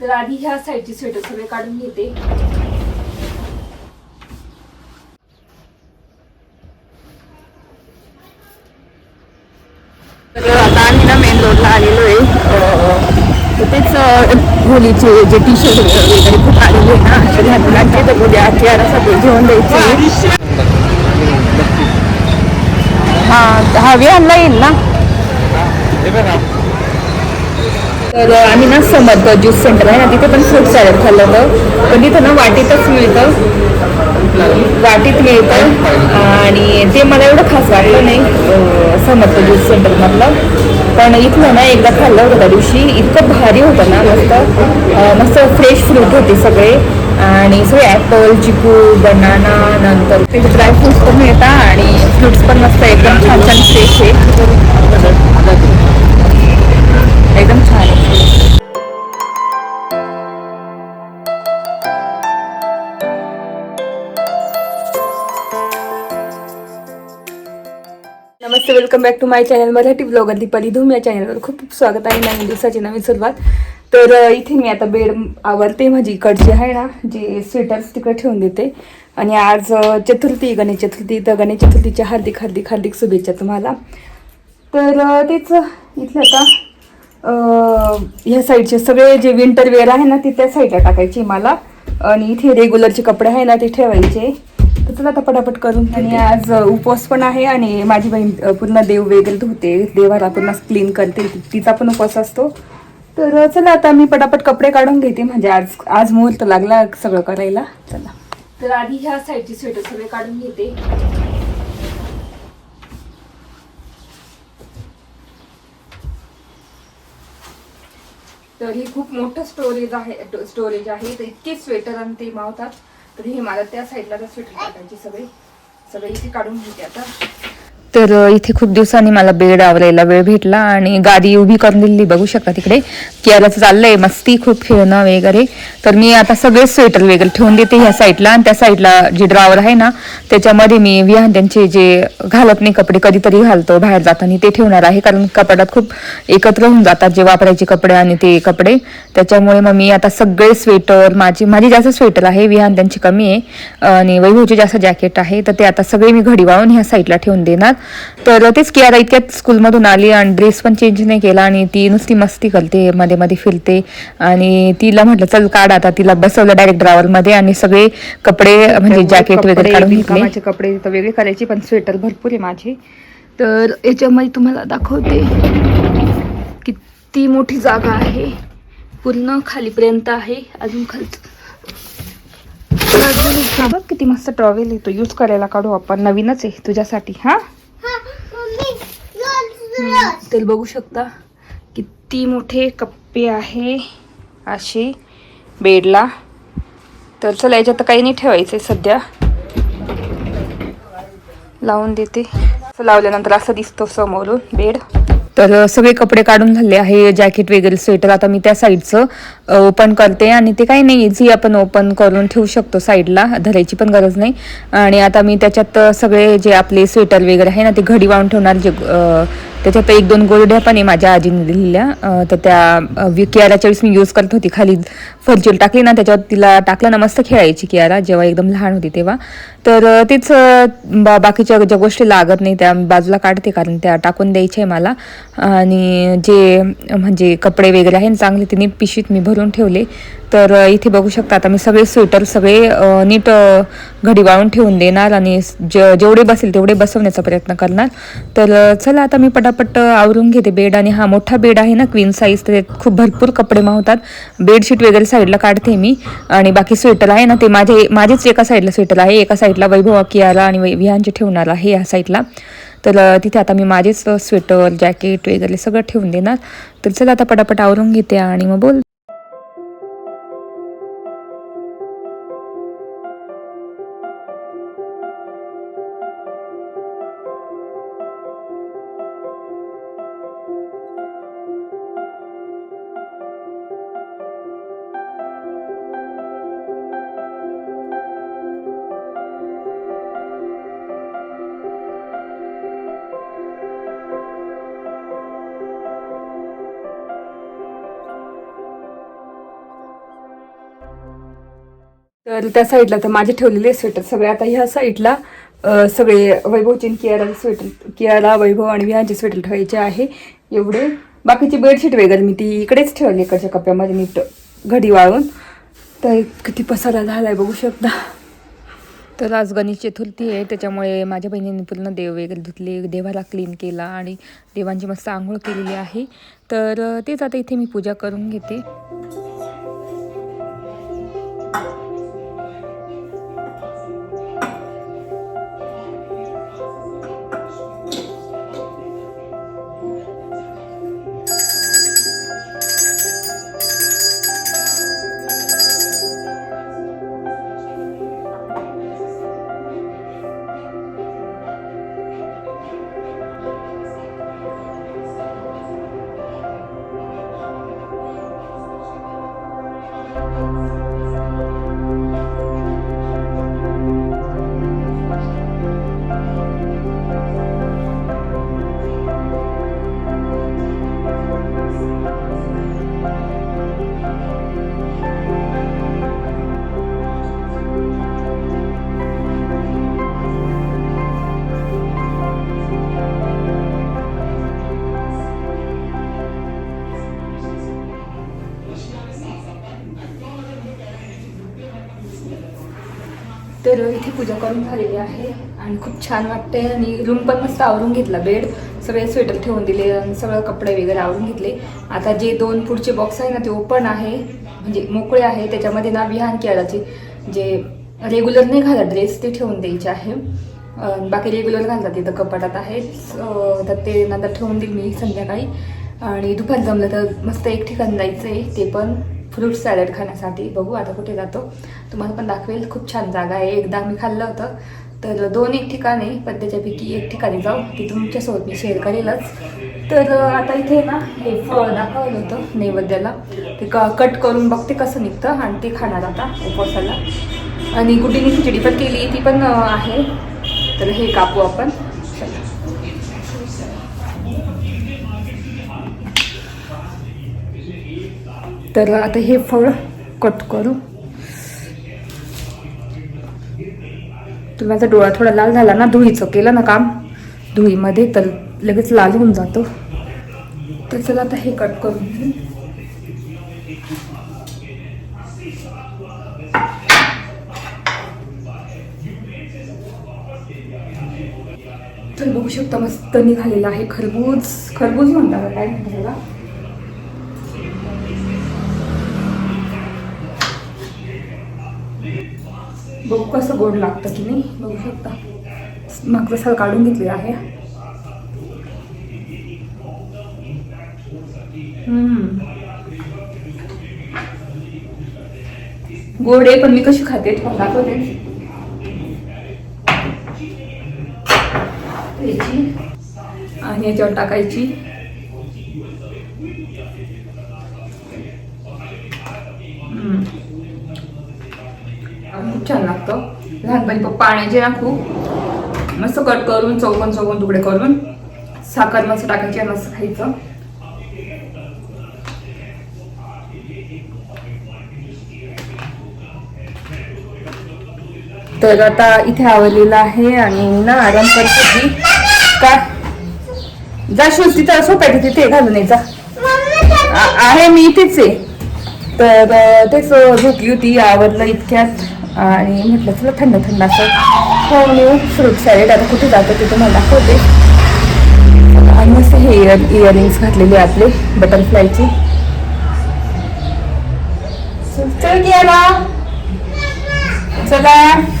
तर आधी ह्या साईडचे स्वेटर सगळे काढून घेते. तर आता आम्ही ना मेन रोडला आलेलो आहे. तेच होलीचे जे टी शर्ट वगैरे खूप आलेले आहे ना. मुलांचे तर उद्या आरसाठी घेऊन द्यायचे हा हा विहानला येईल ना. तर आम्ही ना समर्थ ज्यूस सेंटर आहे ना तिथे पण फ्रूट सॅलड खाल्लं होतं. पण तिथं ना वाटीतच मिळतं. वाटीत मिळतं. आणि ते मला एवढं खास वाटलं नाही समर्थ ज्यूस सेंटरमधलं पण इथलं ना एकदा खाल्लं होतं त्या दिवशी. इतकं भारी होतं ना मस्त. मस्त फ्रेश फ्रूट होते सगळे. आणि सगळे ॲपल चिकू बनाना नंतर ते ड्रायफ्रूट्स पण मिळतात आणि फ्रूट्स पण मस्त एकदम छान छान फ्रेश आहे. एकदम छान. Welcome back to my channel. Marathi blogger Deepali Dhoom या चॅनलवर खूप खूप स्वागत आहे. नवीन दिवसाची नवीन सुरुवात. तर इथे मी आता बेड आवरते. माझी इकडची आहे ना जे स्वेटर्स तिकडे ठेवून देते. आणि आज चतुर्थी गणेश चतुर्थी. तर गणेश चतुर्थीच्या हार्दिक हार्दिक हार्दिक शुभेच्छा तुम्हाला. तर तेच इथलं आता ह्या साईडचे सगळे जे विंटर वेअर आहे ना ते त्या साईडला टाकायचे मला. आणि इथे रेग्युलरचे कपडे आहे ना ते ठेवायचे. तर चला आता पटापट करून आणि आज उपवास पण आहे आणि माझी बहीण पूर्ण देव वगैरे धुते देवाला पूर्ण क्लीन करते. तिचा पण उपवास असतो. तर चला आता मी पटापट कपडे काढून घेते. म्हणजे आज आज मुहूर्त लागला सगळं करायला. चला. तर आधी ह्या साईडचे स्वेटर सगळे काढून घेते. तर ही खूप मोठं स्टोरेज आहे स्टोरेज आहे. तर इतके स्वेटर आणि ते मावतात. तर हे मला त्या साईडला त्या स्वेटर टाकायचे सगळी सगळी इथे काढून घेते आता. तर इथे खूप दिवसांनी मला बेड आवरायला वेळ भेटला आणि गादी उभी करून दिली. बघू शकता तिकडे. कियाराचं चाललंय. मस्ती खूप फिरणं वगैरे. तर मी आता सगळे स्वेटर वगैरे ठेवून देते ह्या साईडला आणि त्या साईडला जे ड्रावर आहे ना त्याच्यामध्ये मी विहान त्यांचे जे घालत नाही कपडे कधीतरी घालतो बाहेर जाताना ते ठेवणार आहे. कारण कपाटात खूप एकत्र होऊन जातात जे वापरायचे कपडे आणि ते कपडे. त्याच्यामुळे मग मी आता सगळे स्वेटर माझी माझी जास्त स्वेटर आहे विहान त्यांची कमी आहे. आणि वैभवचे जास्त जॅकेट आहे. तर ते आता सगळे मी घडी वाळून ह्या साईडला ठेवून देणार. तर तेच कियारा इतक्यात स्कूलमधून आली आणि ड्रेस पण चेंज नाही केला आणि ती नुसती मस्ती करते मध्ये मध्ये फिरते. आणि तिला म्हटलं चल काढ आता. तिला बसवलं डायरेक्ट ड्रावर मध्ये आणि सगळे कपडे म्हणजे जॅकेट वगैरे काढून घेतले. माझे कपडे तर वेगळे करायचे पण स्वेटर भरपूर आहे माझे. तर याच्यामध्ये तुम्हाला दाखवते किती मोठी जागा आहे. पूर्ण खालीपर्यंत आहे. अजून खालचं किती मस्त ट्रॉवेल येतो यूज करायला काढू आपण. नवीनच आहे तुझ्यासाठी हा? तर बघू शकता किती मोठे कप्पे आहे असे बेडला. तर चला याच्यात तर काही नाही ठेवायचं सध्या. लावून देते. असं लावल्यानंतर असं दिसतो समोरून बेड. तर सगळे कपडे काढून झाले आहे जॅकेट वगैरे स्वेटर आता मी त्या साईडचं ओपन करते आणि ते काही नाही इझी आपण ओपन करून ठेवू शकतो साईडला धरायची पण गरज नाही. आणि आता मी त्याच्यात सगळे जे आपले स्वेटर वगैरे आहे ना ते घडी वाहून ठेवणार जे त्याच्यात एक दोन गोरड्या पण आहे माझ्या आजीने दिलेल्या. तर त्या अ, कियाराच्या वेळेस मी यूज करत होती. खाली फर्चील टाकली ना त्याच्यावर तिला टाकलं ना मस्त खेळायची कियारा जेव्हा एकदम लहान होती तेव्हा. तर तीच तेच बा- बाकीच्या ज्या गोष्टी लागत नाही त्या बाजूला काढते कारण त्या टाकून द्यायच्या आहे मला. आणि जे म्हणजे कपडे वगैरे आहे ना चांगले तिने पिशीत पिशवीत मी भरून ठेवले. तर इथे बघू शकता आता मी सगळे स्वेटर सगळे नीट घडी वाळून ठेवून देणार आणि जे- जेवढे बसेल तेवढे बसवण्याचा प्रयत्न करणार. तर चला आता मी पटापट आवरून घेते बेड आणि हा मोठा बेड आहे ना क्वीन साईज तर त्यात खूप भरपूर कपडे मावतात. बेडशीट वगैरे साईडला काढते मी आणि बाकी स्वेटर आहे ना ते माझे माझेच एका साईडला स्वेटर आहे एका साईडला वैभव कियाला आणि वै- ठेवणार आहे या साईडला. तर तिथे आता मी माझेच स्वेटर जॅकेट वगैरे सगळं ठेवून देणार. तर चला आता पटापट आवरून घेते आणि मग बोल तर त्या साईडला तर माझे ठेवलेले स्वेटर सगळे. आता ह्या साईडला सगळे वैभवचे आणि स्वेटर कियारा वैभव आणि विहांचे स्वेटर ठेवायचे आहे. एवढे. बाकीची बेडशीट वगैरे मी ती इकडेच ठेवली इकडच्या कप्प्यामध्ये नीट घडी वाळून. तर किती पसारा झालाय बघू शकता. तर आज गणेश चतुर्थी आहे. त्याच्यामुळे माझ्या बहिणीने पूर्ण देव वगैरे धुतले देवाला क्लीन केला आणि देवांची मस्त आंघोळ केलेली आहे. तर तेच आता इथे मी पूजा करून घेते. तर इथे पूजा करून झालेली आहे. आणि खूप छान वाटते आणि रूम पण मस्त आवरून घेतला. बेड सगळे स्वेटर ठेवून दिले आणि सगळं कपडे वगैरे आवरून घेतले. आता जे दोन पुढचे बॉक्स आहे ना ते ओपन आहे. म्हणजे मोकळे आहे. त्याच्यामध्ये ना विहान केळाचे जे रेग्युलर नाही घालत ड्रेस ते ठेवून द्यायचे आहे. बाकी रेग्युलर घालतात तिथं कपाटात आहे तर ते नंतर ठेवून देईल मी संध्याकाळी. आणि दुपार जमलं तर मस्त एक ठिकाण जायचं आहे ते पण. फ्रूट सॅलड खाण्यासाठी. बघू आता कुठे जातो. तुम्हाला पण दाखवेल खूप छान जागा आहे. एकदा मी खाल्लं होतं तर दोन एक ठिकाण आहे पण त्याच्यापैकी एक ठिकाणी जाऊ ती तुमच्यासोबत मी शेअर करेलच. तर आता इथे ना हे फळ दाखवलं होतं नैवेद्याला. ते क कट करून बघते कसं निघतं आणि ते खाणार आता उपवासाला. आणि गुडीनी खिचडी पण केली ती पण आहे. तर हे कापू आपण. तर आता हे फळ कट करू. तर माझा डोळा थोडा लाल झाला ना धुळीचं केलं ना काम. धुळीमध्ये तर लगेच लाल होऊन जातो. तर चला आता हे कट करून तर बघू शकता मस्त निघालेला आहे खरबूज. खरबूज म्हणतात काय म्हणतात बघू कसं गोड लागतं की नाही. बघू शकता. मागचं साल काढून घेतले आहे. गोड आहे पण मी कशी खाते तुम्हाला दाखवते. आणि याच्यावर टाकायची लहानपणी पप्पा आणायचे ना खूप. मस्त कट करून चौकोन चौकोन तुकडे करून साखर मस्त टाकायची मस्त खायचं. तर आता इथे आवडलेलं आहे आणि ना आराम करते मी का जा शूज तिथं सोप्या तिथे घालून यायचा आहे मी इथेच आहे. तर तेच झोपली होती आवडलं इतक्यात. आणि म्हटलं चला थंड थंड असं खाऊन येऊ फ्रूट सॅलेड आता कुठे जातो ते तुम्हाला दाखवते. आणि मस्त हे इयर इयरिंग्स घातलेले आपले बटरफ्लायचे चल.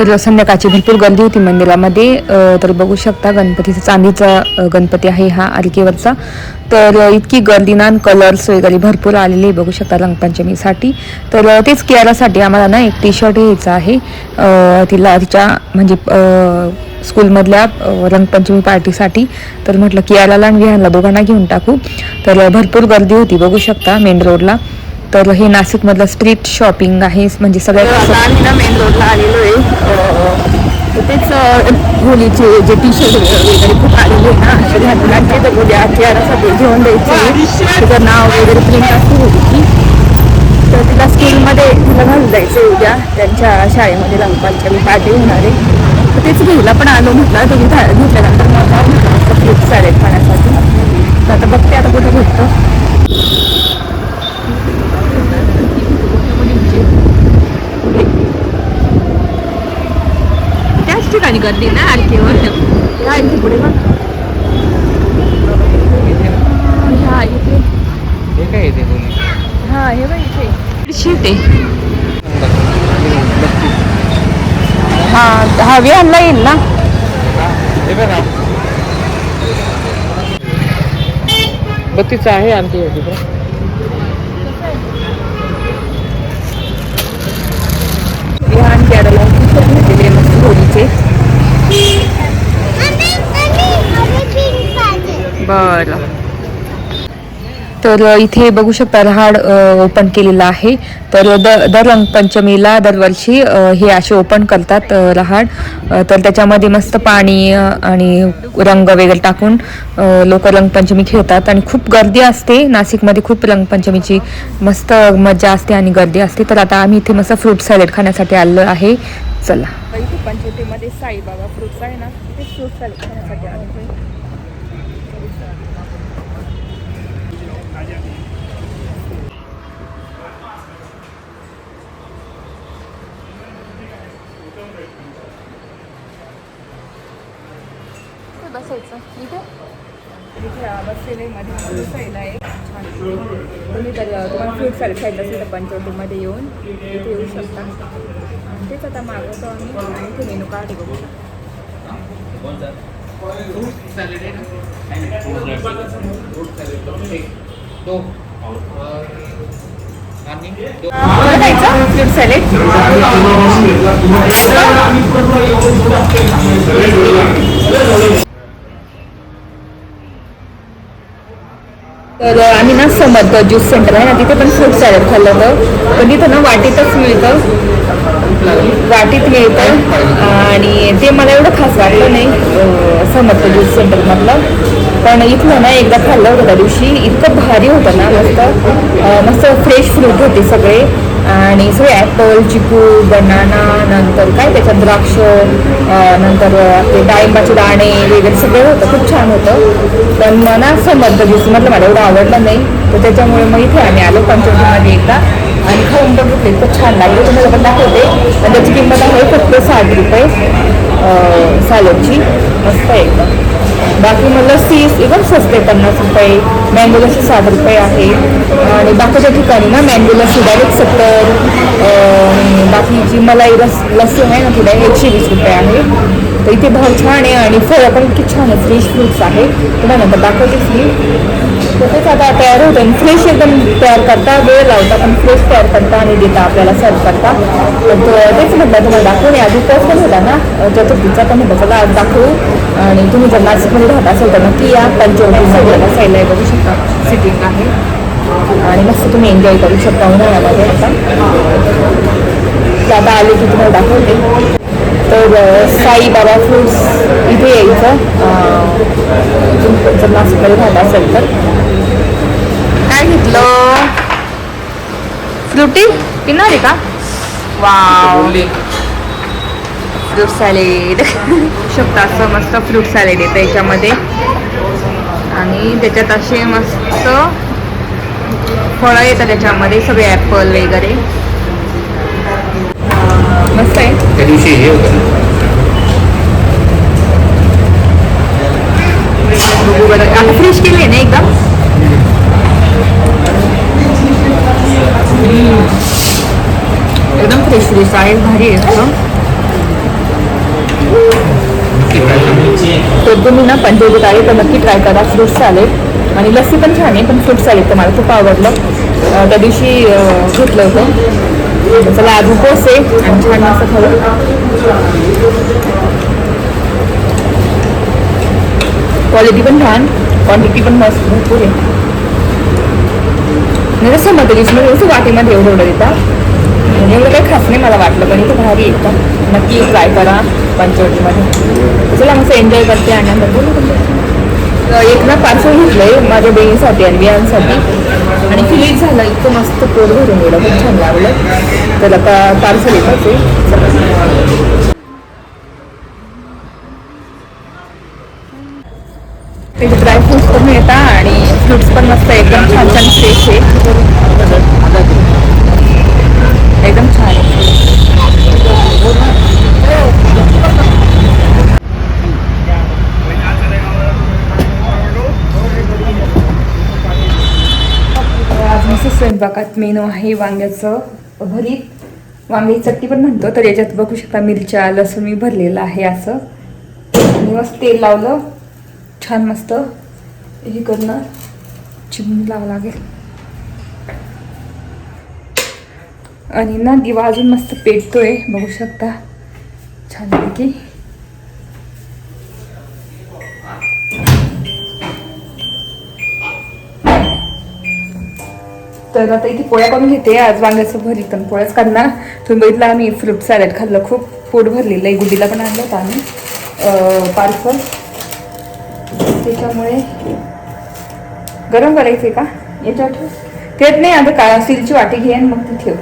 तर संध्याकाळची भरपूर गर्दी होती मंदिरामध्ये. तर बघू शकता गणपतीचा चांदीचा गणपती आहे हा आरकेवरचा तर इतकी गर्दी ना कलर्स वगैरे भरपूर आलेले बघू शकता रंगपंचमीसाठी. तर तेच केअरासाठी आम्हाला ना एक टी शर्ट घ्यायचं आहे. तिला तिच्या म्हणजे स्कूलमधल्या रंगपंचमी पार्टीसाठी. तर म्हटलं कियाराला आणि विहानला दोघांना घेऊन टाकू. तर भरपूर गर्दी होती बघू शकता मेन रोडला. तर हे नाशिकमधलं स्ट्रीट शॉपिंग आहे म्हणजे सगळ्यात आम्ही ना मेन रोडला आलेलो आहे. तेच होलीचे जे टी शर्ट वगैरे खूप आलेले ना असे तर उद्या घेऊन द्यायचे. त्याचं नाव वगैरे प्रिंट असते होलीची तर तिला स्कूलमध्ये तिला घालून जायचं उद्या. त्यांच्या शाळेमध्ये रंगपंचमी पार्टी होणार आहे. तर तेच घ्यायला पण आलो म्हटलं. तुम्ही घेतल्यानंतर मग फ्रूट सॅलेड खाण्यासाठी. तर आता बघते आता कुठे भेटतो. ठिकाणी गर्दी ना आरतीवर. या इथे पुढे बघ. हा इथे. हे काय येते बोली हा हे बघ इथे. शीट आहे. हा हा विहानला येईल ना? हे बत्तीचं आहे आणखी तिकडे विहान केरळला खूप भेटलेले मस्त होळीचे बरं. तर इथे बघू शकता रहाड ओपन केलेला आहे. तर द दर रंगपंचमीला दरवर्षी हे असे ओपन करतात रहाड तर त्याच्यामध्ये मस्त पाणी आणि रंग वगैरे टाकून लोक रंगपंचमी खेळतात. आणि खूप गर्दी असते. नाशिकमध्ये खूप रंगपंचमीची मस्त मजा असते आणि गर्दी असते. तर आता आम्ही इथे मस्त फ्रूट सॅलेड खाण्यासाठी आलो आहे. चला. पंचवटीमध्ये साईबाबा फ्रुट्स आहे ना फ्रूट सॅलेड बसायचं. इथे इथे बसलेले मध्ये बसायला आहे छान. तुम्ही तर तुम्हाला फ्रूट सॅलेड खायचं असेल तर पंचवटीमध्ये येऊन इथे येऊ शकता. तेच आता मागवतो आम्ही आणि इथे मेनू कार्ड बघू फ्रूट सॅलेड तर आम्ही ना समर्थ ज्यूस सेंटर आहे ना तिथे पण फ्रूट सॅलड खाल्लं होतं. पण तिथं ना वाटीतच मिळतं. वाटीत मिळतं. आणि ते मला एवढं खास वाटलं नाही समर्थ ज्यूस सेंटरमधलं पण इथलं ना एकदा खाल्लं होतं त्या दिवशी. इतकं भारी होतं ना मस्त. मस्त फ्रेश फ्रूट होते सगळे. आणि सगळे ॲपल चिकू बनाना नंतर काय त्याच्यात द्राक्ष नंतर ते डाळिंबाचे दाणे वगैरे सगळं होतं खूप छान होतं. पण मला समर्थ ज्यूस म्हटलं मला एवढं आवडलं नाही. तर त्याच्यामुळे मग इथे आम्ही आलो पंचवटीमध्ये एकदा आणि खाऊन बघितले खूप छान लागले. तुम्हाला पण दाखवते. आणि त्याची किंमत आहे फक्त साठ रुपये सॅलडची मस्त आहे. एकदम बाकी मग लस्सी एकदम स्वस्त आहे पन्नास रुपये. मँगो लस्सी साठ रुपये आहे. आणि बाकीच्या ठिकाणी ना मँगो लस्सी डायरेक्ट सत्तर बाकी बाकीची मलाई रस लस्सी आहे ना तिला एकशे वीस रुपये आहे. तर इथे भाव छान आहे आणि फळं पण इतकी छान आहे. फ्रेश फ्रुट्स आहे. तुम्हाला नंतर दाखवतेच मी. तर तेच आता तयार होतं. आणि फ्रेश एकदम तयार करता वेळ लावता पण फ्रेश तयार करता आणि देता आपल्याला सर्व करता. तर तेच म्हटलं तुम्हाला दाखवून आधी उपवास पण होता ना चतुर्थीचा पण होता चला आज दाखवू. आणि तुम्ही जर नाशिकमध्ये राहत असाल तर नक्की या पंचवटी सगळ्याला साईडला आहे बघू शकता. सिटिंग आहे. आणि मस्त तुम्ही एन्जॉय करू शकता उन्हाळ्यामध्ये आता. तर आता आले की तुम्हाला दाखवते. तर साईबाबा फ्रुट्स इथे यायचं. तुम्ही जर नाशिकमध्ये राहत असेल तर. काय घेतलं? फ्रुटी पिणार आहे का? Wow fruit salad. शकता असं मस्त फ्रूट सॅलेड येतं याच्यामध्ये आणि त्याच्यात असे मस्त फळं येतात त्याच्यामध्ये सगळे ॲपल वगैरे. मस्त आहे. त्या दिवशी हे आता फ्रेश केले ना एकदम. एकदम फ्रेश फ्रेश आहे. भारी आहे. तर तुम्ही ना पंजाबी आले तर नक्की ट्राय करा. फ्रुट्स आले आणि लस्सी पण छान आहे पण फ्रुट्स आले तर मला खूप आवडलं. त्या दिवशी घेतलं होतं. चला आज उपवास आहे आणि छान असं खरं क्वालिटी पण छान क्वांटिटी पण मस्त भरपूर आहे. नाही तसं मग डिशमध्ये कसं वाटीमध्ये एवढं एवढं देतात एवढं काही खास नाही मला वाटलं पण इथं भारी एकदम नक्की ट्राय करा. पंचवटीमध्ये. चला मस्त एन्जॉय करते आणि बोलू एक ना पार्सल घेतलंय माझ्या बहिणीसाठी आणि बियांसाठी. आणि फिलिट झालं इतकं मस्त पोट भरून गेलं खूप छान लागलं. तर आता पार्सल येतात आहे. त्याचे ड्रायफ्रुट्स पण मिळतात आणि फ्रुट्स पण मस्त एकदम छान छान फ्रेश आहे एकदम छान आहे आज मस्त स्वयंपाकात मेनू आहे वांग्याचं भरीत. वांग्याची चटणी पण म्हणतो तर याच्यात बघू शकता मिरच्या लसूण मी भरलेलं आहे असं. आणि मस्त तेल लावलं. छान मस्त. हे करणं चिमणी लावावं लागेल. आणि ना दिवा अजून मस्त पेटतोय बघू शकता. छानपैकी. तर आता इथे पोळ्या करून घेते. आज वांग्याचं भरीत आणि पोळ्याच काढणार तुम्ही बघितलं आम्ही फ्रूट सॅलड खाल्लं. खूप पोट भरलेलं आहे. गुड्डीला पण आणलं होतं आम्ही. पार्सल. त्याच्यामुळे गरम करायचे का? याच्यावर ठेव. त्यात नाही. आता का स्टीलची वाटी घे आणि मग ती ठेव.